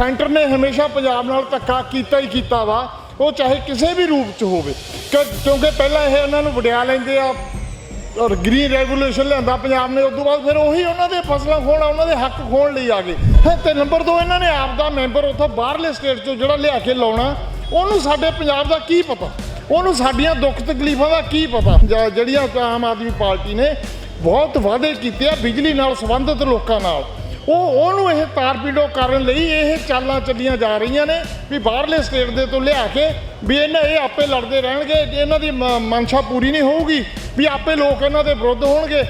Centre ਨੇ ਹਮੇਸ਼ਾ ਪੰਜਾਬ ਨਾਲ ਧੱਕਾ ਕੀਤਾ ਹੀ ਕੀਤਾ ਵਾ। ਉਹ ਚਾਹੇ ਕਿਸੇ ਵੀ ਰੂਪ 'ਚ ਹੋਵੇ। ਕਿਉਂਕਿ ਪਹਿਲਾਂ ਇਹ ਉਹਨਾਂ ਨੂੰ ਵਡਿਆ ਲੈਂਦੇ ਆ ਔਰ ਗ੍ਰੀਨ ਰੈਗੂਲੇਸ਼ਨ ਲਿਆਂਦਾ ਪੰਜਾਬ ਨੇ ਉਸ ਤੋਂ ਬਾਅਦ ਫਿਰ ਉਹੀ ਉਹਨਾਂ ਦੇ ਫਸਲਾਂ ਖੋਣ, ਉਹਨਾਂ ਦੇ ਹੱਕ ਖੋਣ ਲਈ ਆ ਗਏ। ਤੇ ਨੰਬਰ 2 ਇਹਨਾਂ ਨੇ ਆਪ ਦਾ ਮੈਂਬਰ ਉੱਥੋਂ ਬਾਹਰਲੇ ਸਟੇਟ 'ਚੋਂ ਜਿਹੜਾ ਲਿਆ ਕੇ ਲਾਉਣਾ, ਉਹਨੂੰ ਸਾਡੇ ਪੰਜਾਬ ਦਾ ਕੀ ਪਤਾ? ਉਹਨੂੰ ਸਾਡੀਆਂ ਦੁੱਖ ਤਕਲੀਫਾਂ ਦਾ ਕੀ ਪਤਾ? ਜਿਹੜੀਆਂ ਆਮ ਆਦਮੀ ਪਾਰਟੀ ਨੇ ਬਹੁਤ ਵਾਅਦੇ ਕੀਤੇ ਆ ਬਿਜਲੀ ਨਾਲ ਸੰਬੰਧਿਤ ਲੋਕਾਂ ਨਾਲ। ਉਹ ਉਹਨੂੰ ਇਹ ਤਾਰਪੀੜੋ ਕਰਨ ਲਈ ਇਹ ਚਾਲਾਂ ਚੱਲੀਆਂ ਜਾ ਰਹੀਆਂ ਨੇ ਵੀ ਬਾਹਰਲੇ ਸਟੇਟ ਦੇ ਤੋਂ ਲਿਆ ਕੇ ਵੀ ਇਹਨਾਂ ਇਹ ਆਪੇ ਲੜਦੇ ਰਹਿਣਗੇ ਜੇ ਇਹਨਾਂ ਦੀ ਮਨਸ਼ਾ ਪੂਰੀ ਨਹੀਂ ਹੋਊਗੀ ਵੀ ਆਪੇ ਲੋਕ ਇਹਨਾਂ ਦੇ ਵਿਰੁੱਧ ਹੋਣਗੇ।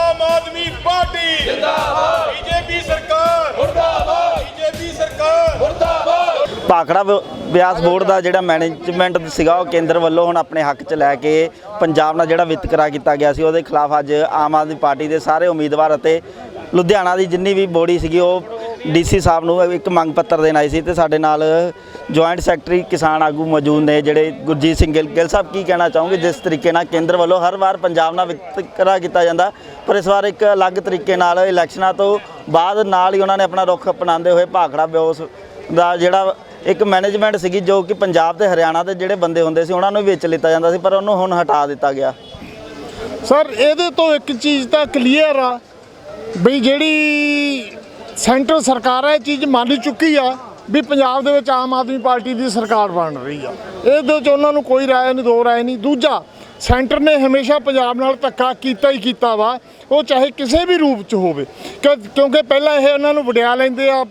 ਆਮ ਆਦਮੀ ਪਾਰਟੀ ਜਿੰਦਾਬਾਦ। ਬੀਜੇਪੀ ਸਰਕਾਰ ਮੁਰਦਾਬਾਦ। ਬੀਜੇਪੀ ਸਰਕਾਰ ਮੁਰਦਾਬਾਦ। ਭਾਖੜਾ ਵਿ- ਬਿਆਸ ਬੋਰਡ ਦਾ ਜਿਹੜਾ ਮੈਨੇਜਮੈਂਟ ਸੀਗਾ ਉਹ ਕੇਂਦਰ ਵੱਲੋਂ ਹੁਣ ਆਪਣੇ ਹੱਕ 'ਚ ਲੈ ਕੇ ਪੰਜਾਬ ਨਾਲ ਜਿਹੜਾ ਵਿਤਕਰਾ ਕੀਤਾ ਗਿਆ ਸੀ, ਉਹਦੇ ਖਿਲਾਫ ਅੱਜ ਆਮ ਆਦਮੀ ਪਾਰਟੀ ਦੇ ਸਾਰੇ ਉਮੀਦਵਾਰ ਅਤੇ ਲੁਧਿਆਣਾ ਦੀ ਜਿੰਨੀ ਵੀ ਬੋਡੀ ਸੀਗੀ, ਉਹ ਡੀਸੀ ਸਾਹਿਬ ਨੂੰ ਇੱਕ ਮੰਗ ਪੱਤਰ ਦੇਣ ਆਈ ਸੀ ਤੇ ਸਾਡੇ ਨਾਲ ਜੁਆਇੰਟ ਸੈਕਟਰੀ ਕਿਸਾਨ ਆਗੂ ਮੌਜੂਦ ਨੇ, ਜਿਹੜੇ ਗੁਰਜੀਤ ਸਿੰਘ ਗਿੱਲ ਗਿੱਲ ਸਾਹਿਬ ਕੀ ਕਹਿਣਾ ਚਾਹੋਗੇ? ਜਿਸ ਤਰੀਕੇ ਨਾਲ ਕੇਂਦਰ ਵੱਲੋਂ ਹਰ ਵਾਰ ਪੰਜਾਬ ਨਾਲ ਵਿਤਕਰਾ ਕੀਤਾ ਜਾਂਦਾ, ਪਰ ਇਸ ਵਾਰ ਇੱਕ ਅਲੱਗ ਤਰੀਕੇ ਨਾਲ ਇਲੈਕਸ਼ਨਾਂ ਤੋਂ ਬਾਅਦ ਨਾਲ ਹੀ ਉਹਨਾਂ ਨੇ ਆਪਣਾ ਰੁਖ ਅਪਣਾਉਂਦੇ ਹੋਏ ਭਾਖੜਾ ਬਿਓਸ ਦਾ ਜਿਹੜਾ ਇੱਕ ਮੈਨੇਜਮੈਂਟ ਸੀਗੀ ਜੋ ਕਿ ਪੰਜਾਬ ਤੇ ਹਰਿਆਣਾ ਦੇ ਜਿਹੜੇ ਬੰਦੇ ਹੁੰਦੇ ਸੀ, ਉਹਨਾਂ ਨੂੰ ਵੇਚ ਲਿੱਤਾ ਜਾਂਦਾ ਸੀ, ਪਰ ਉਹਨੂੰ ਹੁਣ ਹਟਾ ਦਿੱਤਾ ਗਿਆ। ਸਰ, ਇਹਦੇ ਤੋਂ ਇੱਕ ਚੀਜ਼ ਤਾਂ ਕਲੀਅਰ ਆ ਵੀ ਜਿਹੜੀ ਸੈਂਟਰ ਸਰਕਾਰ ਹੈ ਇਹ ਚੀਜ਼ ਮੰਨ ਚੁੱਕੀ ਆ ਵੀ ਪੰਜਾਬ ਦੇ ਵਿੱਚ ਆਮ ਆਦਮੀ ਪਾਰਟੀ ਦੀ ਸਰਕਾਰ ਬਣ ਰਹੀ ਆ। ਇਹਦੇ ਵਿੱਚ ਉਹਨਾਂ ਨੂੰ ਕੋਈ ਰਾਏ ਨਹੀਂ, ਦੋ ਰਾਏ ਨਹੀਂ। ਦੂਜਾ, ਸੈਂਟਰ ਨੇ ਹਮੇਸ਼ਾ ਪੰਜਾਬ ਨਾਲ ਧੱਕਾ ਕੀਤਾ ਹੀ ਕੀਤਾ ਵਾ, ਉਹ ਚਾਹੇ ਕਿਸੇ ਵੀ ਰੂਪ 'ਚ ਹੋਵੇ। ਕਿ- ਕਿਉਂਕਿ ਪਹਿਲਾਂ ਇਹ ਉਹਨਾਂ ਨੂੰ ਵਡਿਆ ਲੈਂਦੇ ਆ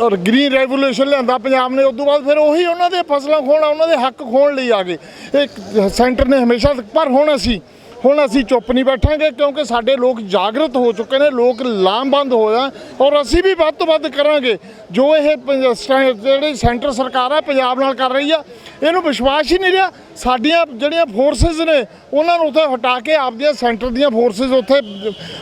ਔਰ ਗ੍ਰੀਨ ਰੈਗੂਲੇਸ਼ਨ ਲਿਆਂਦਾ ਪੰਜਾਬ ਨੇ ਉਸ ਤੋਂ ਬਾਅਦ ਫਿਰ ਉਹੀ ਉਹਨਾਂ ਦੇ ਫਸਲਾਂ ਖੋਣ, ਉਹਨਾਂ ਦੇ ਹੱਕ ਖੋਣ ਲਈ ਆ ਗਏ। ਇਹ ਸੈਂਟਰ ਨੇ ਹਮੇਸ਼ਾ, ਪਰ ਹੁਣ ਅਸੀਂ ਹੁਣ ਅਸੀਂ ਚੁੱਪ ਨਹੀਂ ਬੈਠਾਂਗੇ ਕਿਉਂਕਿ ਸਾਡੇ ਲੋਕ ਜਾਗਰਤ ਹੋ ਚੁੱਕੇ ਨੇ, ਲੋਕ ਲਾਮਬੰਦ ਹੋਇਆ ਔਰ ਅਸੀਂ ਵੀ ਵੱਧ ਤੋਂ ਵੱਧ ਕਰਾਂਗੇ। ਜੋ ਇਹ ਪੰਜ- ਸਟੈ- ਜਿਹੜੀ ਸੈਂਟਰ ਸਰਕਾਰ ਆ, ਪੰਜਾਬ ਨਾਲ ਕਰ ਰਹੀ ਆ, ਇਹਨੂੰ ਵਿਸ਼ਵਾਸ ਹੀ ਨਹੀਂ ਰਿਹਾ। ਸਾਡੀਆਂ ਜਿਹੜੀਆਂ ਫੋਰਸਸ ਨੇ, ਉਹਨਾਂ ਨੂੰ ਉੱਥੇ ਹਟਾ ਕੇ ਆਪਦੀਆਂ ਸੈਂਟਰ ਦੀਆਂ ਫੋਰਸਸ ਉੱਥੇ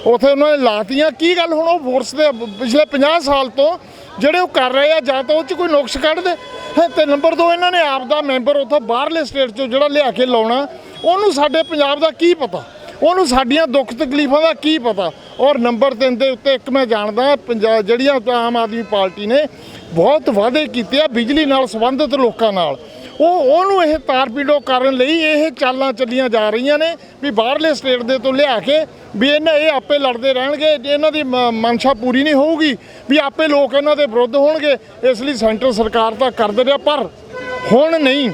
ਉੱਥੇ ਉਹਨਾਂ ਨੇ ਲਾਤੀਆਂ। ਕੀ ਗੱਲ ਹੁਣ ਉਹ ਫੋਰਸ ਦੇ ਪਿਛਲੇ 50 ਸਾਲ ਤੋਂ ਜਿਹੜੇ ਉਹ ਕਰ ਰਹੇ ਆ, ਜਾਂ ਤਾਂ ਉਹ ਚ ਕੋਈ ਨੁਕਸ ਕੱਢ ਦੇ ਹੈ, ਤੇ ਨੰਬਰ 2 ਇਹਨਾਂ ਨੇ ਆਪ ਦਾ ਮੈਂਬਰ ਉੱਥੋਂ ਬਾਹਰਲੇ ਸਟੇਟ ਚੋਂ ਜਿਹੜਾ ਲਿਆ ਕੇ ਲਾਉਣਾ ਉਹਨੂੰ ਸਾਡੇ ਪੰਜਾਬ ਦਾ ਕੀ ਪਤਾ? ਉਹਨੂੰ ਸਾਡੀਆਂ ਦੁੱਖ ਤਕਲੀਫਾਂ ਦਾ ਕੀ ਪਤਾ? ਔਰ ਨੰਬਰ 3 ਦੇ ਉੱਤੇ ਇੱਕ ਮੈਂ ਜਾਣਦਾ, ਪੰਜਾਬ ਜਿਹੜੀਆਂ ਆਮ ਆਦਮੀ ਪਾਰਟੀ ਨੇ ਬਹੁਤ ਵਾਅਦੇ ਕੀਤੇ ਆ ਬਿਜਲੀ ਨਾਲ ਸੰਬੰਧਿਤ ਲੋਕਾਂ ਨਾਲ। ਉਹ, ਉਹਨੂੰ ਇਹ ਤਾਰਪੀੜੋ ਕਰਨ ਲਈ ਇਹ ਚਾਲਾਂ ਚੱਲੀਆਂ ਜਾ ਰਹੀਆਂ ਨੇ ਵੀ ਬਾਹਰਲੇ ਸਟੇਟ ਦੇ ਤੋਂ ਲਿਆ ਕੇ ਵੀ ਇਹਨਾਂ, ਇਹ ਆਪੇ ਲੜਦੇ ਰਹਿਣਗੇ ਇਹਨਾਂ ਦੀ ਮ- ਮਨਸ਼ਾ ਪੂਰੀ ਨਹੀਂ ਹੋਊਗੀ, ਵੀ ਆਪੇ ਲੋਕ ਇਹਨਾਂ ਦੇ ਵਿਰੁੱਧ ਹੋਣਗੇ। ਇਸ ਲਈ ਸੈਂਟਰ ਸਰਕਾਰ ਤਾਂ ਕਰਦੇ ਰਿਹਾ, ਪਰ ਹੁਣ ਨਹੀਂ।